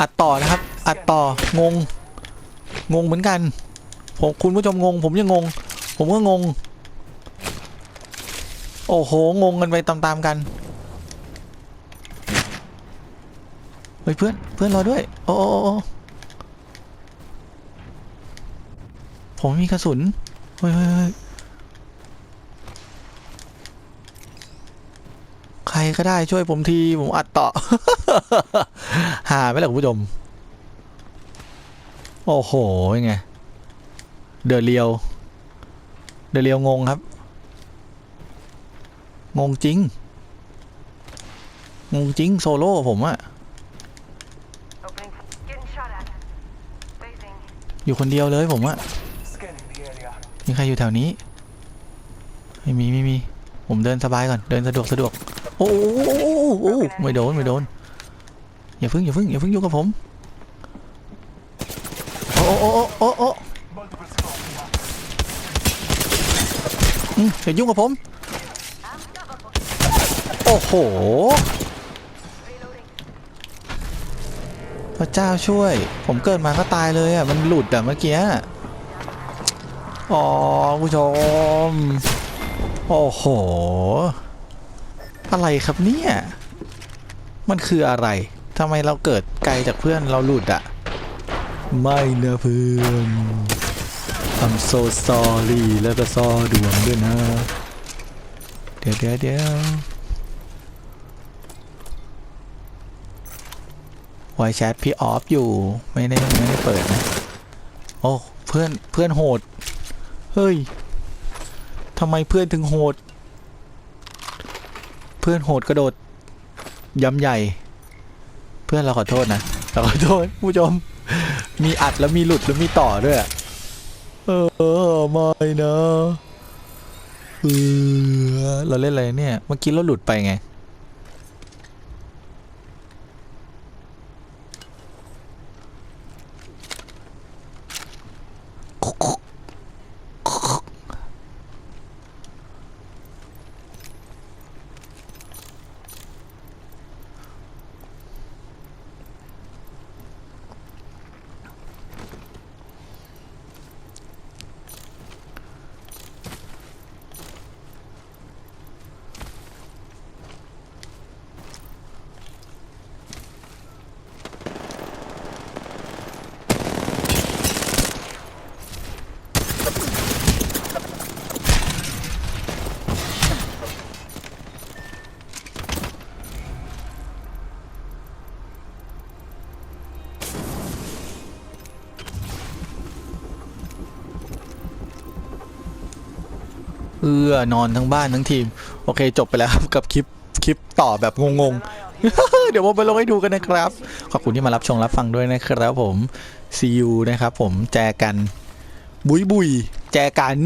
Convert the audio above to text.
อัดต่อนะครับ อัดต่องง งงเหมือนกัน ผมคุณผู้ชมงง ผมยังงง ผมก็งง โอ้โห งงกันไปตามๆกันเฮ้ยเพื่อนเพื่อนรอด้วย โอ้โอ้ผมม่มีกระสุนเฮ้ยเฮ้ยเฮ้ยใค รก็ได้ช่วยผมที ผมอัดต่อหาไม่หมล่ะคุณผู้ชม โอ้โหยังไง เดือเรียว เดือเรียวงงครับ งงจริง งงจริงโซโล่ผมอะอยู่คนเดียวเลยผมอะมีใครอยู่แถวนี้ ไม่มีไม่มี ผมเดินสบายก่อน เดินสะดวกสะดวก โอ้โหโอ้โหโอ้โหไม่โดนไม่โดนอย่าเพึ่งอย่าเพึ่งอย่าเพึ่งยุ่งกับผมโอ้โอ้โอ้โอ้โอ้ Multiple squads here. อืมอย่ายุ่งกับผม โอ้โหพระเจ้าช่วย ผมเกิดมาก็ตายเลยอะ มันหลุดอะเมื่อกี้ อ๋อผู้ชม โอ้โห อะไรครับเนี่ย มันคืออะไรทำไมเราเกิดไกลจากเพื่อนเราหลุดอะไม่นะเพื่อน I'm so sorry แล้วก็ซอดวงด้วยนะ เดี๋ยวเดี๋ยวเดี๋ยวไวแชทพี่ออฟอยู่ไม่ได้ไม่ได้เปิดนะ โอ้ เพื่อนเพื่อนโหด เฮ้ยทำไมเพื่อนถึงโหด เพื่อนโหดกระโดดย้ำใหญ่ เพื่อนเราขอโทษนะเราขอโทษผู้ชม มีอัดแล้วมีหลุดแล้วมีต่อด้วยเออไม่นะเออเราเล่นอะไรเนี่ย เมื่อกี้เราหลุดไปไง เอือนอนทั้งบ้านทั้งทีม โอเคจบไปแล้วครับกับคลิปคลิปต่อแบบงงๆ เดี๋ยวผมไปลงให้ดูกันนะครับ ขอบคุณที่มารับชมรับฟังด้วยนะครับผม see you นะครับผมแจกัน บุยบุยแจกัน